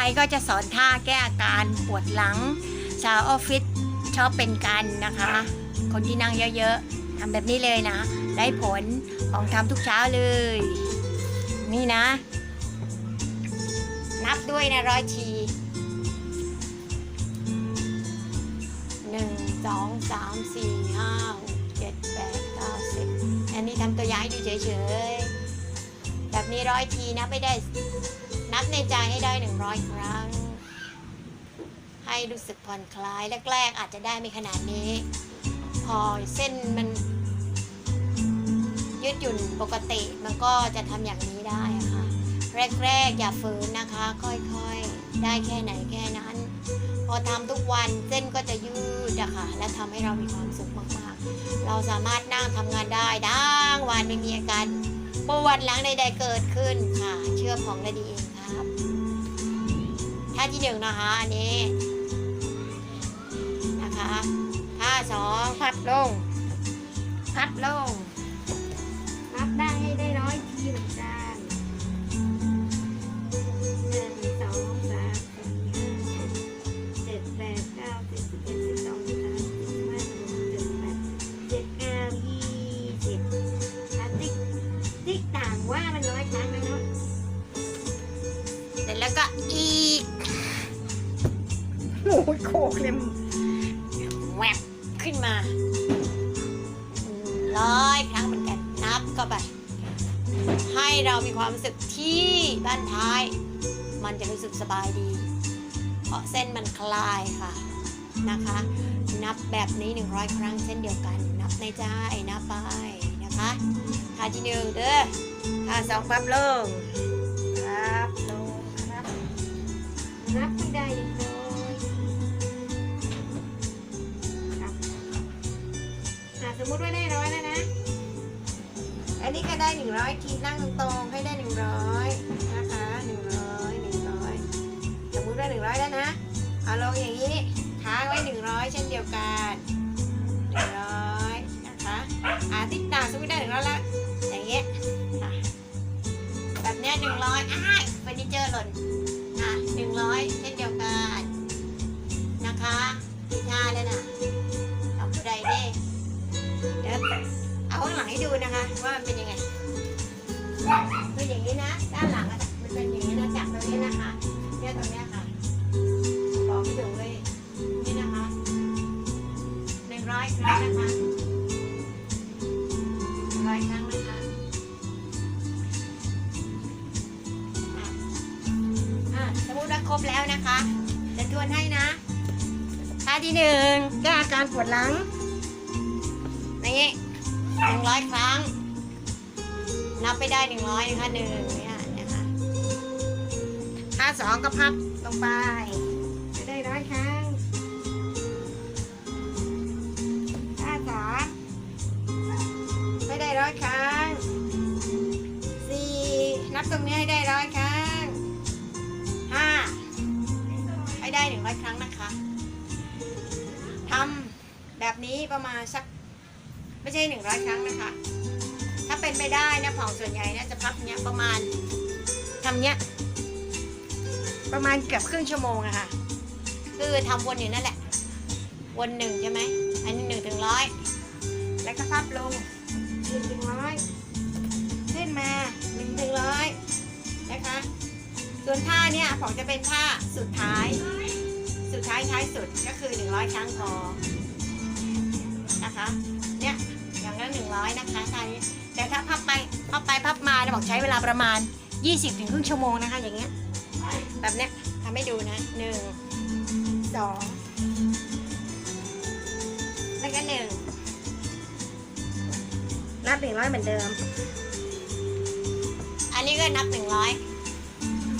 ไปก็จะสอนท่าแก้อาการปวดหลัง ชาวออฟฟิศชอบเป็นกันนะคะ คนที่นั่งเยอะๆทำแบบนี้เลยนะ ได้ผลของทำทุกเช้าเลย นี่นะ นับด้วยนะร้อยทีหนึ่งสองสามสี่ห้าหกเจ็ดแปดเก้าสิบอันนี้ทำตัวอย่างให้ดูเฉยๆ แบบนี้ร้อยทีนับไม่ได้ นับในใจให้ได้หนึ่งร้อยครั้ง ให้รู้สึกผ่อนคลายแรกๆอาจจะได้ไม่ขนาดนี้ พอเส้นมันยืดหยุ่นปกติมันก็จะทำอย่างนี้ได้ค่ะ แรกๆอย่าฝืนนะคะ ค่อยๆ ได้แค่ไหนแค่นั้น พอทำทุกวันเส้นก็จะยืดอะค่ะ และทำให้เรามีความสุขมากๆ เราสามารถนั่งทำงานได้ทั้งวันไม่มีอาการ ปวดหลังใดๆเกิดขึ้นค่ะ เชื่อของและดีเองครับท่าที่หนึ่งนะคะอันนี้นะคะท่าสองพัดลง พัดลง แล้วก็อีก โอ้ยโคกเลยมึงแวบขึ้นมาร้อยครั้งเหมือนกันนับก็ไปให้เรามีความรู้สึกที่ด้านท้าย มันจะรู้สึกสบายดี เพราะเส้นมันคลายค่ะนะคะ นับแบบนี้ 100 ครั้งเช่นเดียวกัน นับในใจนับไปนะคะท่าที่หนึ่งเด้อท่าสองปั๊บลง นับไม่ได้ยังเลยครับอะสมมุติว่าได้ร้อยแล้วนะ อันนี้ก็ได้หนึ่งร้อยทีนั่งตรงๆให้ได้หนึ่งร้อยนะคะหนึ่งร้อยหนึ่งร้อยสมมุติว่าหนึ่งร้อยแล้วนะเอาลงอย่างนี้ค้างไว้หนึ่งร้อยเช่นเดียวกันหนึ่งร้อยนะคะอ่าติ๊กตาสมมติได้หนึ่งร้อยแล้วอย่างเงี้ยแบบเนี้ยหนึ่งร้อยอ้ายเฟอร์นิเจอร์หล่น อะหนึ่งร้อยเช่นเดียวกันนะคะอีกท่าแล้วนะทำไรเด้เดี๋ยวเอาข้างหลังให้ดูนะคะ ว่ามันเป็นยังไงเป็นอย่างนี้นะด้านหลังอะมันเป็นอย่างนี้นะจากตรงนี้นะคะเนี่ยตรงเนี้ยค่ะบอกให้ดูเลย บแล้วนะคะ จะทวนให้นะท่าที่หนึ่งแก้อาการปวดหลังนี้หนึ่งร้อยครั้ง นับไปได้หนึ่งร้อยนะคะหนึ่งเนี่ยนะคะท่าสองก็พับลงไปไปได้ร้อยครั้งท่าสามไม่ได้ร้อยครั้งสี่นับตรงนี้ให้ได้ร้อยครั้ง ได้หนึ่งร้อยครั้งนะคะทำแบบนี้ประมาณสักไม่ใช่หนึ่งร้อยครั้งนะคะ ถ้าเป็นไปได้นะผ่องส่วนใหญ่นี่ยจะพับเนี้ยประมาณทำเนี้ยประมาณเกือบครึ่งชั่วโมงอะค่ะ คือทำวนอยู่นั่นแหละ วนหนึ่งใช่ไหม อันนี้หนึ่งถึงร้อย แล้วก็พับลงหนึ่งถึงร้อย ขึ้นมาหนึ่งถึงร้อยนะคะ ส่วนท่าเนี่ยผ่องจะเป็นท่าสุดท้าย สุดท้ายท้ายสุดก็คือหนึ่งร้อยครั้งพอนะคะ เนี่ยอย่างละหนึ่งร้อยนะคะท่านี้แต่ถ้าพับไปพับไปพับมาเนี่ยบอกใช้เวลาประมาณ 20ถึงครึ่งชั่วโมงนะคะ อย่างเงี้ยแบบเนี้ยทำให้ดูนะหนึ่งสองแล้วก็หนึ่งนับหนึ่งร้อยเหมือนเดิม อันนี้ก็นับหนึ่งร้อย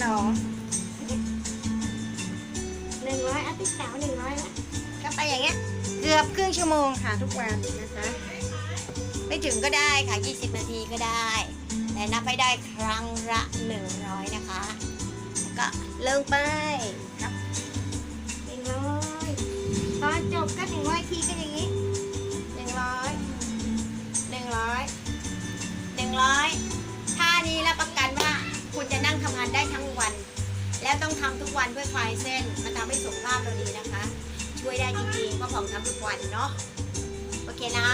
สองหนึ่งร้อยอาทิตย์สาวหนึ่งร้อยละก็ไปอย่างเงี้ยเกือบครึ่งชั่วโมงค่ะทุกวันนะคะ ไม่ถึงก็ได้ค่ะ 20 นาทีก็ได้ แต่นับให้ได้ครั้งละ 100 นะคะ แล้วก็เริ่มไปครับ100ตอนจบก็100ทีก็อย่างนี้ วันเพื่อคลายเส้น มันทำให้สุขภาพเราดีนะคะ ช่วยได้จริงๆเพราะผมทำทุกวันเนาะ โอเคนะ